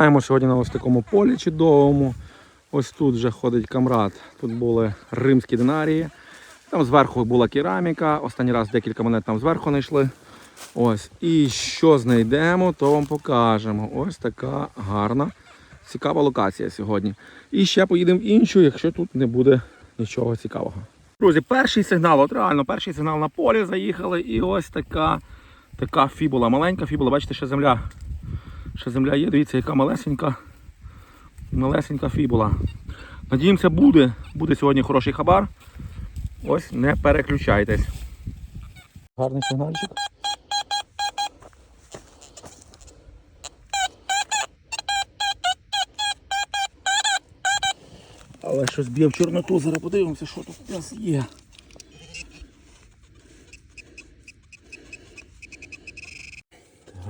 Копаємо сьогодні на ось такому полі чудовому. Ось тут вже ходить камрад. Тут були римські динарії. Там зверху була кераміка. Останній раз декілька монет там зверху знайшли. Ось. І що знайдемо, то вам покажемо. Ось така гарна, цікава локація сьогодні. І ще поїдемо в іншу, якщо тут не буде нічого цікавого. Друзі, перший сигнал, от реально, перший сигнал на полі заїхали. І ось така, така фібула. Маленька фібула, бачите, ще земля. Ще земля є, дивіться, яка малесенька, малесенька фібула. Надіємося, буде. Буде сьогодні хороший хабар. Ось не переключайтесь. Гарний сигнальчик. Але щось б'є в чорноту, зараз подивимося, що тут у нас є.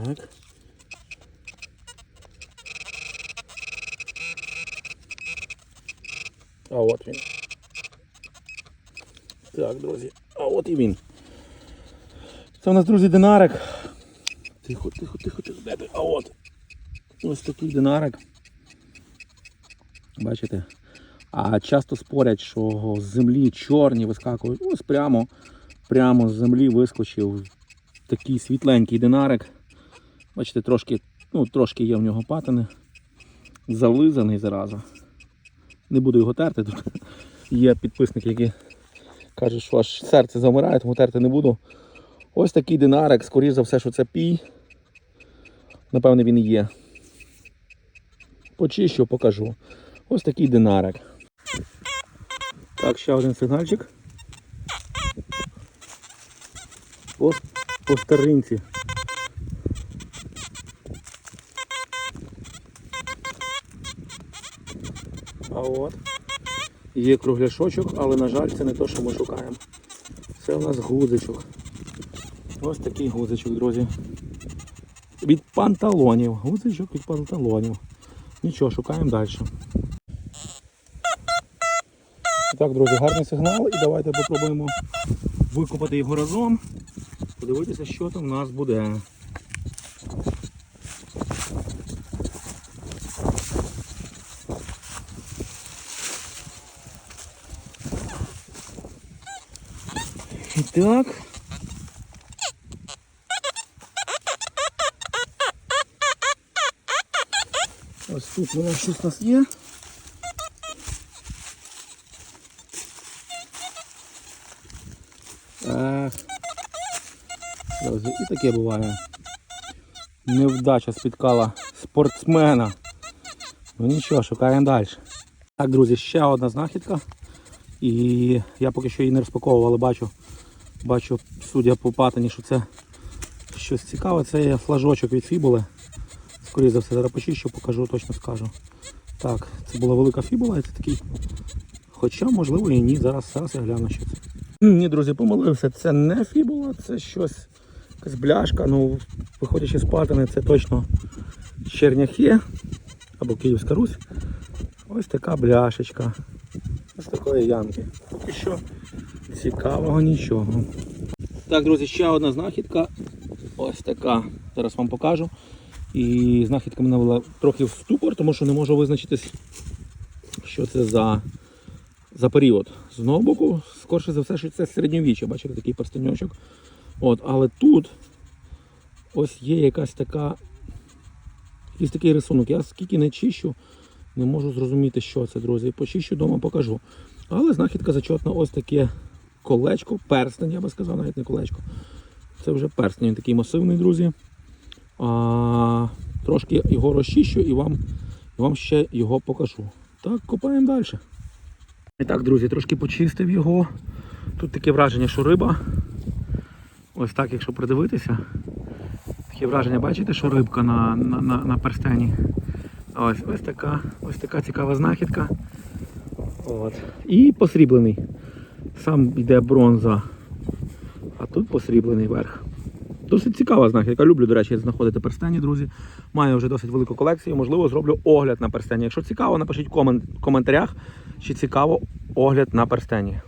Так. А от він. Так, друзі, а от і він. Це у нас, друзі, динарик. Тихо, тихо, тихо, тихо, де ти? А от. Ось такий динарик. Бачите? А часто спорять, що з землі чорні вискакують. Ось прямо, прямо з землі вискочив такий світленький динарик. Бачите, трошки, ну, трошки є в нього патини. Зализаний зараза. Не буду його терти. Тут є підписники, які кажуть, що аж серце замирає, тому терти не буду. Ось такий динарик, скоріш за все, що це пій. Напевне, він є. Почищу, покажу. Ось такий динарик. Так, ще один сигнальчик. По, по старинці. От. Є кругляшочок, але, на жаль, це не те, що ми шукаємо. Це у нас гудзичок. Ось такий гудзичок, друзі. Від панталонів. Гудзичок від панталонів. Нічого, шукаємо далі. Так, друзі, гарний сигнал і давайте попробуємо викопати його разом. Подивитися, що там у нас буде. І так. Ось тут воно щось у нас є. Ех. Друзі, і таке буває. Невдача спіткала спортсмена. Ну нічого, шукаємо далі. Так, друзі, ще одна знахідка. І я поки що її не розпаковував, але бачу, бачу, судя по патині, що це щось цікаве. Це є флажочок від фібули. Скоріше за все, зараз почищу, покажу, точно скажу. Так, це була велика фібула, це такий. Хоча, можливо, і ні. Зараз, зараз я гляну, що це. Ні, друзі, помилився. Це не фібула, це щось, якась бляшка. Ну, виходячи з патини, це точно черняхи або Київська Русь. Ось така бляшечка. Ось такої ямки. Поки що цікавого нічого. Так, друзі, ще одна знахідка. Ось така. Зараз вам покажу. І знахідка мене була трохи в ступор, тому що не можу визначитись, що це за, за період. З одного боку, скорше за все, що це середньовіччя, бачите, такий перстеньочок. От, але тут ось є якась така, якийсь такий рисунок. Я скільки не чищу, не можу зрозуміти, що це, друзі. Почищу вдома, покажу. Але знахідка зачетна, ось таке колечко, перстень, я би сказав, навіть не колечко. Це вже перстень, він такий масивний, друзі. А, трошки його розчищу і вам, і вам ще його покажу. Так, копаємо далі. І так, друзі, трошки почистив його. Тут таке враження, що риба. Ось так, якщо придивитися. Таке враження, бачите, що рибка на, на, на, на перстені. Ось, ось така, ось така цікава знахідка. От. І посріблений. Сам йде бронза. А тут посріблений верх. Досить цікава знахідка. Люблю, до речі, знаходити перстені, друзі. Маю вже досить велику колекцію. Можливо, зроблю огляд на перстені. Якщо цікаво, напишіть в коментарях, чи цікаво огляд на перстені.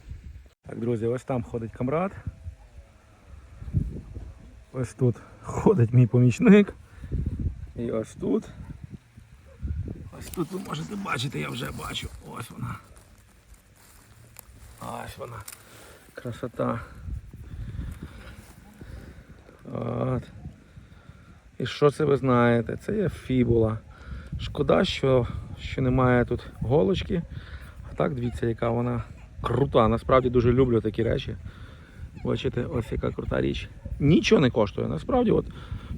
Так, друзі, ось там ходить камрад. Ось тут ходить мій помічник. І ось тут Ось Тут ви можете бачити, я вже бачу. Ось вона. Ось вона. Красота. От. І що це ви знаєте? Це є фібула. Шкода, що, що немає тут голочки. А так дивіться, яка вона крута. Насправді дуже люблю такі речі. Бачите, ось яка крута річ. Нічого не коштує. Насправді, от,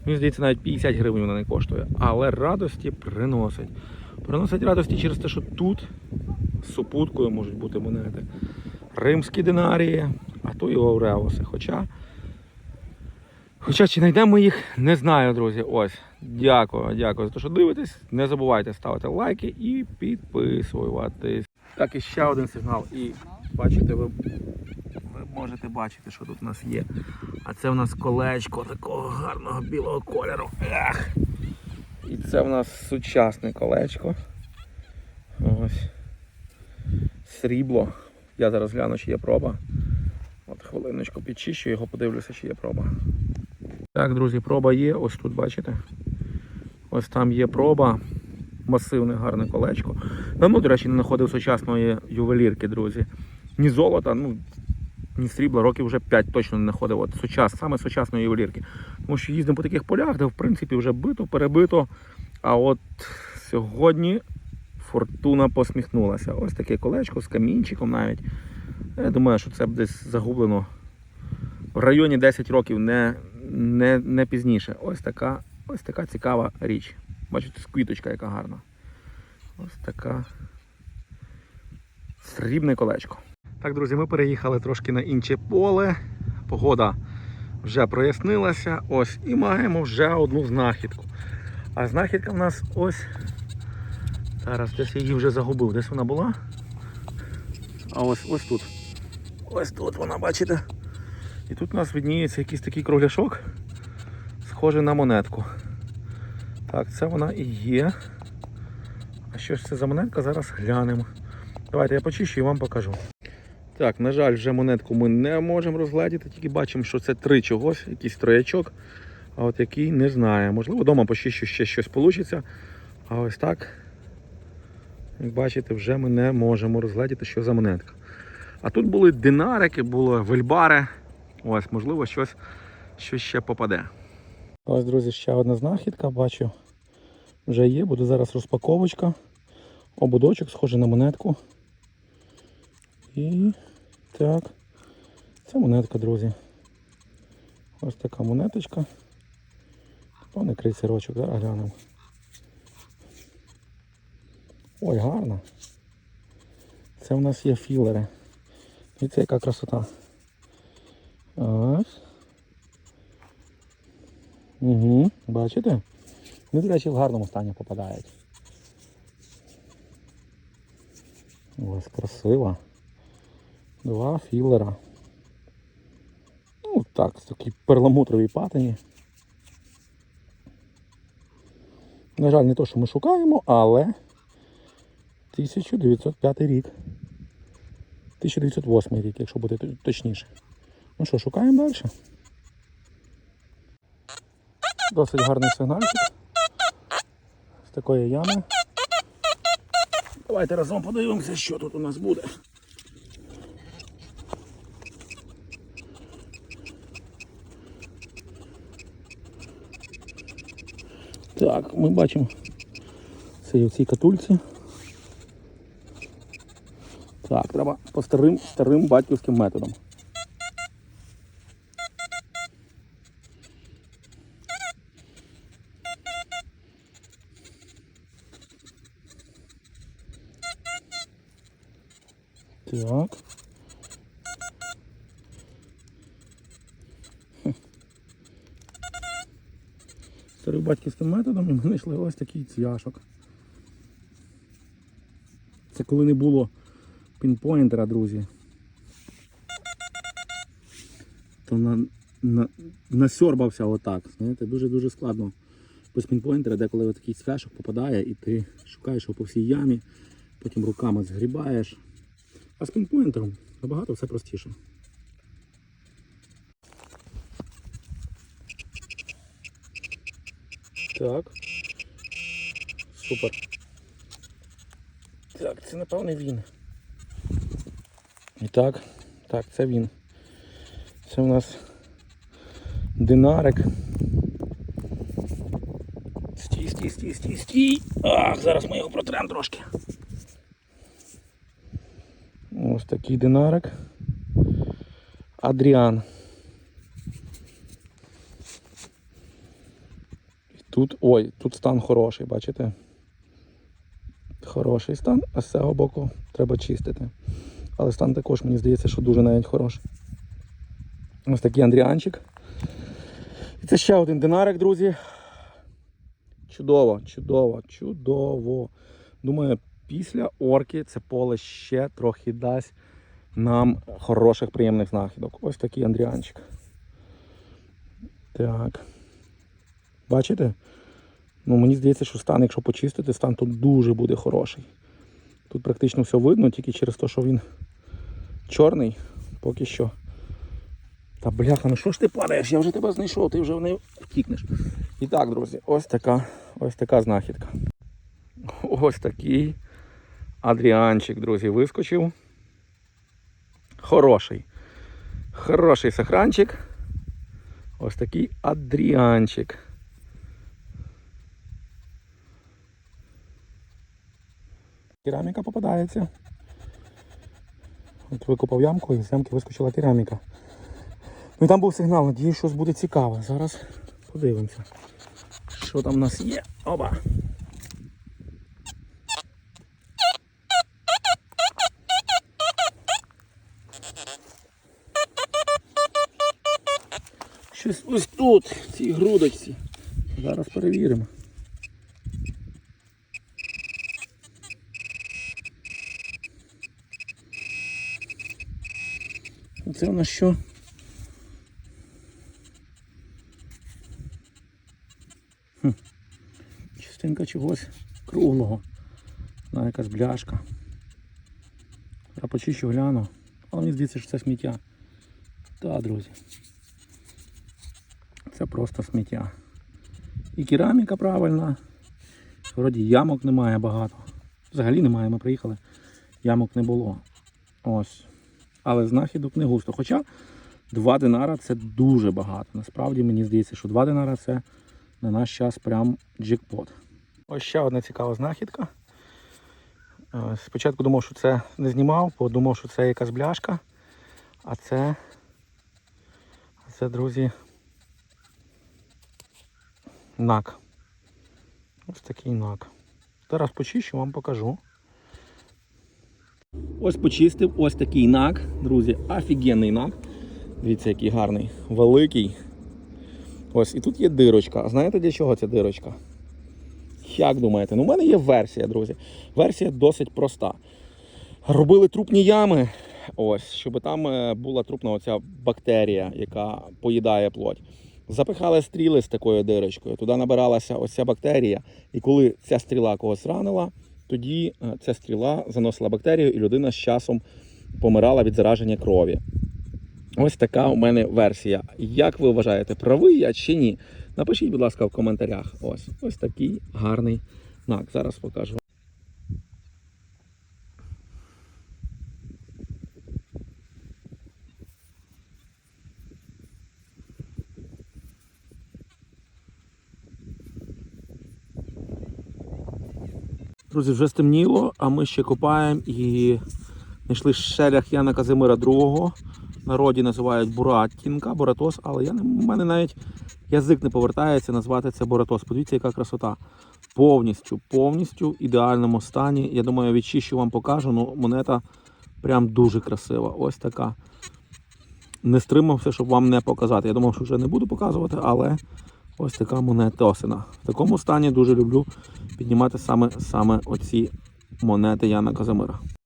мені здається, навіть 50 гривень вона не коштує. Але радості приносить. Приносить радості через те, що тут супуткою можуть бути монети. Римські динарії, а то і Ауреуси. Хоча, хоча чи знайдемо їх, не знаю, друзі. Ось. Дякую, дякую за те, що дивитесь. Не забувайте ставити лайки і підписуватись. Так, і ще один сигнал. І бачите, ви, ви можете бачити, що тут у нас є. А це у нас колечко такого гарного білого кольору. Ах! І це в нас сучасне колечко. Ось. Срібло. Я зараз гляну, чи є проба. От хвилиночку підчищу його, подивлюся, чи є проба. Так, друзі, проба є. Ось тут бачите. Ось там є проба. Масивне гарне колечко. Давно, до речі, не знаходив сучасної ювелірки, друзі. Ні золота, ну, ні срібла, років вже 5 точно не знаходив. От сучас, саме сучасної ювелірки. Тому що їздимо по таких полях, де в принципі вже бито, перебито. А от сьогодні фортуна посміхнулася. Ось таке колечко з камінчиком навіть. Я думаю, що це десь загублено в районі 10 років, не, не, не пізніше. Ось така, ось така цікава річ. Бачите, квіточка яка гарна. Ось така срібне колечко. Так, друзі, ми переїхали трошки на інше поле. Погода вже прояснилася. Ось, і маємо вже одну знахідку. А знахідка в нас ось. Зараз десь її вже загубив. Десь вона була? А ось ось тут. Ось тут вона, бачите? І тут у нас видніється якийсь такий кругляшок, схожий на монетку. Так, це вона і є. А що ж це за монетка? Зараз глянемо. Давайте я почищу і вам покажу. Так, на жаль, вже монетку ми не можемо розгледіти, тільки бачимо, що це три чогось, якийсь троячок. А от який не знаю. Можливо, вдома почищу ще щось вийде. А ось так, як бачите, вже ми не можемо розгледіти, що за монетка. А тут були динарики, були вельбари. Ось, можливо, щось, щось ще попаде. Ось, друзі, ще одна знахідка, бачу. Вже є, буде зараз розпаковочка. Ободочок, схожий на монетку. І так. Це монетка, друзі. Ось така монеточка. Повний крейсерочок, зараз глянемо. Ой, гарно. Це у нас є філери. Дивіться, яка красота. Ось. Угу, бачите? Вони, до речі, в гарному стані попадають. Ось красиво. Два філера. Ну так, з такій перламутровій патині. На жаль, не то, що ми шукаємо, але 1905 рік. 1908 рік, якщо т- точніше. Ну що, шукаємо далі. Досить гарний сигнальчик. З такої ями. Давайте разом подивимося, що тут у нас буде. Так, ми бачимо це в цій катульці. Так, треба по старим, старим батьківським методом. Так. Старим батьківським методом і ми знайшли ось такий цвяшок. Це коли не було пінпойнтера, друзі. То на, на, насьорбався отак. Знаєте, дуже-дуже складно без пінпойнтера, деколи такий цвяшок попадає і ти шукаєш його по всій ямі, потім руками згрібаєш. А з пінпойнтером набагато все простіше. Так. Супер. Так, це напевне він. Так, так, це він. Це у нас динарик. Стій, стій, стій, стій, стій. Ах, зараз ми його протремо трошки. Ось такий динарик. Адріан. І Тут, ой, тут стан хороший, бачите? Хороший стан, а з цього боку треба чистити. Але стан також, мені здається, що дуже навіть хороший. Ось такий Андріанчик. І це ще один динарик, друзі. Чудово, чудово, чудово. Думаю, після орки це поле ще трохи дасть нам хороших приємних знахідок. Ось такий Андріанчик. Так. Бачите? Ну, мені здається, що стан, якщо почистити, стан тут дуже буде хороший. Тут практично все видно, тільки через те, що він чорний, поки що. Та бляха, ну що ж ти падаєш? Я вже тебе знайшов, ти вже в неї втікнеш. І так, друзі, ось така, ось така знахідка. Ось такий Адріанчик, друзі, вискочив. Хороший. Хороший сохранчик. Ось такий Адріанчик. Кераміка попадається. От викопав ямку і з ямки вискочила кераміка. Ну і там був сигнал, надіюсь, щось буде цікаве. Зараз подивимося. Що там у нас є? Оба! Щось ось тут, в цій грудочці. Зараз перевіримо. Це у нас що? Хм. Частинка чогось круглого. На якась бляшка. Я почищу гляну. Але мені здається, що це сміття. Так, друзі. Це просто сміття. І кераміка правильна. Вроді ямок немає багато. Взагалі немає, ми приїхали. Ямок не було. Ось. Але знахідок не густо. Хоча два динара це дуже багато. Насправді мені здається, що два динара це на наш час прям джекпот. Ось ще одна цікава знахідка. Е, Спочатку думав, що це не знімав, бо думав, що це якась бляшка. А це, а це, друзі, нак. Ось такий нак. Зараз почищу, вам покажу. Ось почистив ось такий нак, друзі, офігенний нак. Дивіться, який гарний, великий. Ось, і тут є дирочка. А знаєте для чого ця дирочка? Як думаєте? Ну, у мене є версія, друзі. Версія досить проста. Робили трупні ями, ось, щоб там е, була трупна оця бактерія, яка поїдає плоть. Запихали стріли з такою дирочкою, туди набиралася ось ця бактерія. І коли ця стріла когось ранила, тоді е, ця стріла заносила бактерію, і людина з часом помирала від зараження крові. Ось така у мене версія. Як ви вважаєте, правий я чи ні? Напишіть, будь ласка, в коментарях. Ось ось такий гарний нак. Зараз покажу. Друзі, вже стемніло, а ми ще копаємо і знайшли шелях Яна Казимира II. Народі називають Буратінка, Боратос, але я в мене навіть язик не повертається назвати це Боратос. Подивіться, яка красота. Повністю, повністю в ідеальному стані. Я думаю, відчищу вам покажу. Ну, монета прям дуже красива. Ось така. Не стримався, щоб вам не показати. Я думав, що вже не буду показувати, але ось така монета осина. В такому стані дуже люблю піднімати саме, саме оці монети Яна Казимира.